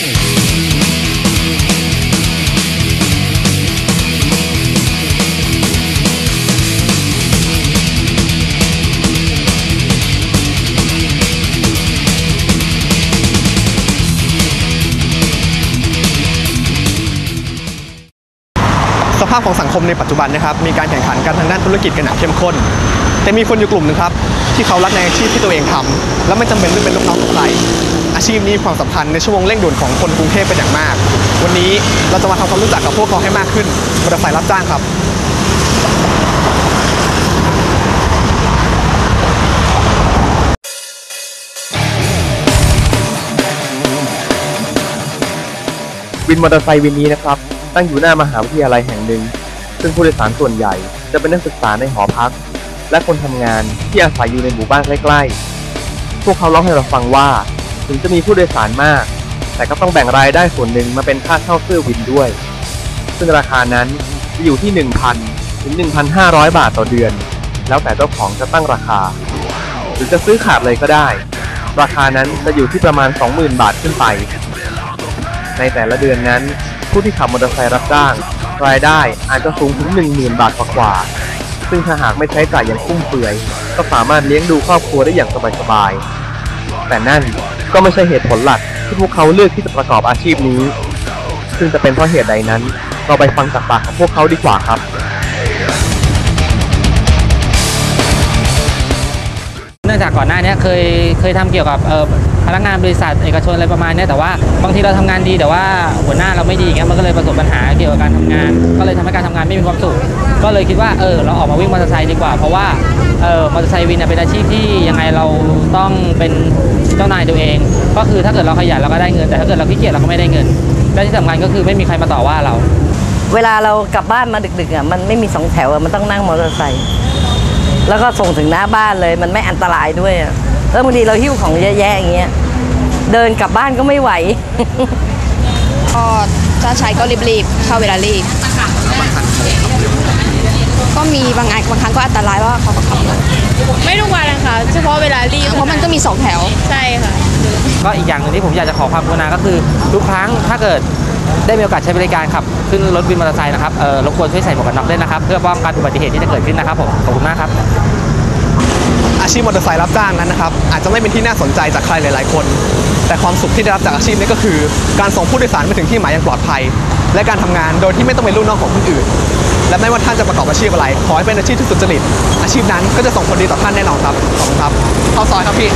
สภาพของสังคมในปัจจุบันนะครับมีการแข่งขันกันทางด้านธุรกิจกันอย่างเข้มข้น แต่มีคนอยู่กลุ่มหนึงครับ ที่เขารักในอาชีพที่ตัวเองทำและไม่จำเป็นต้องเป็นลูกน้องของใคร ชีพนี้ความสำคัญในช่วงเร่งด่วนของคนกรุงเทพเป็นอย่างมาก วันนี้เราจะมาทำความรู้จักกับพวกเขาให้มากขึ้นมอเตอร์ไซค์รับจ้างครับวินมอเตอร์ไซค์วินนี้นะครับ ตั้งอยู่หน้ามหาวิทยาลัยแห่งหนึ่ง ซึ่งผู้โดยสารส่วนใหญ่ จะเป็นนักศึกษาในหอพัก และคนทำงานที่อาศัยอยู่ในหมู่บ้านใกล้ๆ พวกเขาเล่าให้เราฟังว่า ถึงจะมีผู้โดยสารมาก แต่ก็ต้องแบ่งรายได้ส่วนหนึ่งมาเป็นค่าเช่าเสื้อวินด้วย ซึ่งราคานั้นจะอยู่ที่ 1,000 ถึง 1,500 บาทต่อเดือน แล้วแต่เจ้าของจะตั้งราคา หรือจะซื้อขาดเลยก็ได้ ราคานั้นจะอยู่ที่ประมาณ 20,000 บาทขึ้นไป ในแต่ละเดือนนั้น ผู้ที่ขับมอเตอร์ไซค์รับจ้าง รายได้อาจจะสูงถึง 10,000 บาทกว่าๆซึ่งถ้าหากไม่ใช้จ่ายอย่างฟุ่มเฟือย ก็สามารถเลี้ยงดูครอบครัวได้อย่างสบายๆ แต่นั่น ก็ไม่ใช่เหตุผลหลักที่พวกเขาเลือกที่จะประกอบอาชีพนี้ ซึ่งจะเป็นเพราะเหตุใดนั้น เราไปฟังจากปากของพวกเขาดีกว่าครับ เนื่องจากก่อนหน้านี้เคยเคยทำเกี่ยวกับเอ่อพนักงานบริษัทเอกชนอะไรประมาณเนี้ยแต่ว่าบางทีเราทำงานดีแต่ว่าหัวหน้าเราไม่ดีอย่างเงี้ยมันก็เลยประสบปัญหาเกี่ยวกับการทำงาน ก็เลยทำให้การทำงานไม่มีความสุข ก็เลยคิดว่าเออเราออกมาวิ่งมอเตอร์ไซค์ดีกว่า เพราะว่าเออมอเตอร์ไซค์วินเนยเป็นอาชีพที่ยังไงเราต้องเป็น จ้านายตัวเอง ก็คือถ้าเกิดเราขยันเราก็ได้เงิน แต่ถ้าเกิดเราขี้เกียจเราก็ไม่ได้เงิน และที่สำคัญก็คือไม่มีใครมาต่อว่าเรา เวลาเรากลับบ้านมาดึกๆอะมันไม่มีสองแถวอะมันต้องนั่งมอเตอร์ไซค์แล้วก็ส่งถึงหน้าบ้านเลยมันไม่อันตรายด้วยอะแล้วบางทีเราหิ้วของเยอะแยะอย่างเงี้ยเดินกลับบ้านก็ไม่ไหว ก็ถ้าใช้ก็รีบๆเข้าเวลารีบ ก็มีบางอันบางครั้งก็อันตรายว่าเขาก็ขับรถไม่ทุกวันนะคะเฉพาะเวลารีบเพราะมันก็มีสองแถว ใช่ค่ะ ก็อีกอย่างหนึงที่ผมอยากจะขอความกรุณาก็คือทุกครั้งถ้าเกิดได้มีโอกาสใช้บริการขับขึ้นรถวินมอเตอร์ไซค์นะครับเออรบกวนช่วยใส่หมวกกันน็อกด้วยนะครับ เพื่อป้องกันอุบัติเหตุที่จะเกิดขึ้นนะครับผมขอบคุณมากครับ อาชีพมอเตอร์ไซค์รับจ้างนั้นนะครับอาจจะไม่เป็นที่น่าสนใจจากใครหลาย ๆ คน แต่ความสุขที่ได้รับจากอาชีพนี้ก็คือ การส่งผู้โดยสารไปถึงที่หมายอย่างปลอดภัย และการทำงานโดยที่ไม่ต้องเป็นลูกน้องของคนอื่น และไม่ว่าท่านจะประกอบอาชีพอะไร ขอให้เป็นอาชีพที่สุจริต อาชีพนั้นก็จะส่งผลดีต่อท่านแน่นอนครับ ขอบคุณครับเข้าซอยครับพี่